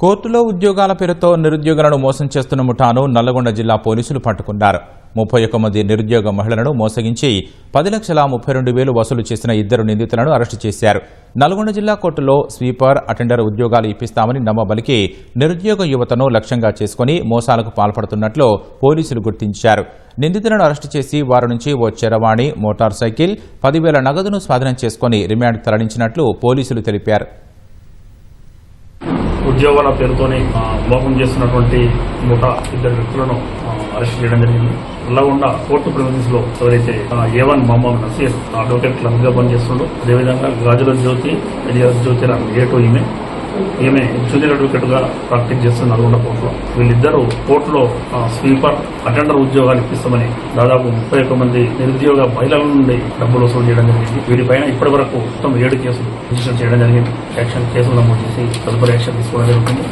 కోర్టులో ఉద్యోగాల పేరుతో నిరుద్యోగులను మోసం చేస్తున్న ముఠాను నల్లగొండ జిల్లా పోలీసులు పట్టుకున్నారు. ముప్పై ఒక్క మంది నిరుద్యోగ మహిళలను మోసగించి పది లక్షల ముప్పై రెండు వేలు వసూలు చేసిన ఇద్దరు నిందితులను అరెస్టు చేశారు. నల్గొండ జిల్లా కోర్టులో స్వీపర్ అటెండర్ ఉద్యోగాలు ఇప్పిస్తామని నమ్మబలికి నిరుద్యోగ యువతను లక్ష్యంగా చేసుకుని మోసాలకు పాల్పడుతున్నట్లు పోలీసులు గుర్తించారు. నిందితులను అరెస్టు చేసి వారి నుంచి ఓ చరవాణి మోటార్ సైకిల్ పదివేల నగదును స్వాధీనం చేసుకుని రిమాండ్ తరలించినట్లు పోలీసులు తెలిపారు. ఉద్యోగాల పేరుతోనే మోసం చేస్తున్నటువంటి నూట ఇద్దరు వ్యక్తులను అరెస్ట్ చేయడం జరిగింది. అలాగుండా కోర్టు ప్రిమిసెస్లో ఎవరైతే A one Mohammed Naseer advocate క్లబ్గా పనిచేస్తుండో అదేవిధంగా గాజుల జ్యోతి ఎలియాస్ జ్యోతి ఏ టూ ఈమె ఈమె జూనియర్ అడ్వకేట్గా ప్రాక్టీస్ చేస్తున్న నల్గొండ కోర్టులో వీళ్ళిద్దరూ కోర్టులో ఆ, స్వీపర్ అటెండర్ ఉద్యోగాలు ఇప్పిస్తామని దాదాపు ముప్పై ఒక్క మంది నిరుద్యోగ మహిళల నుండి డబ్బులు వసూలు చేయడం జరిగింది. వీటిపైన ఇప్పటి వరకు మొత్తం ఏడు కేసులు రిజిస్టర్ చేయడం జరిగింది. యాక్షన్ కేసులు నమోదు చేసి తదుపరి యాక్షన్ తీసుకోవడం జరుగుతుంది.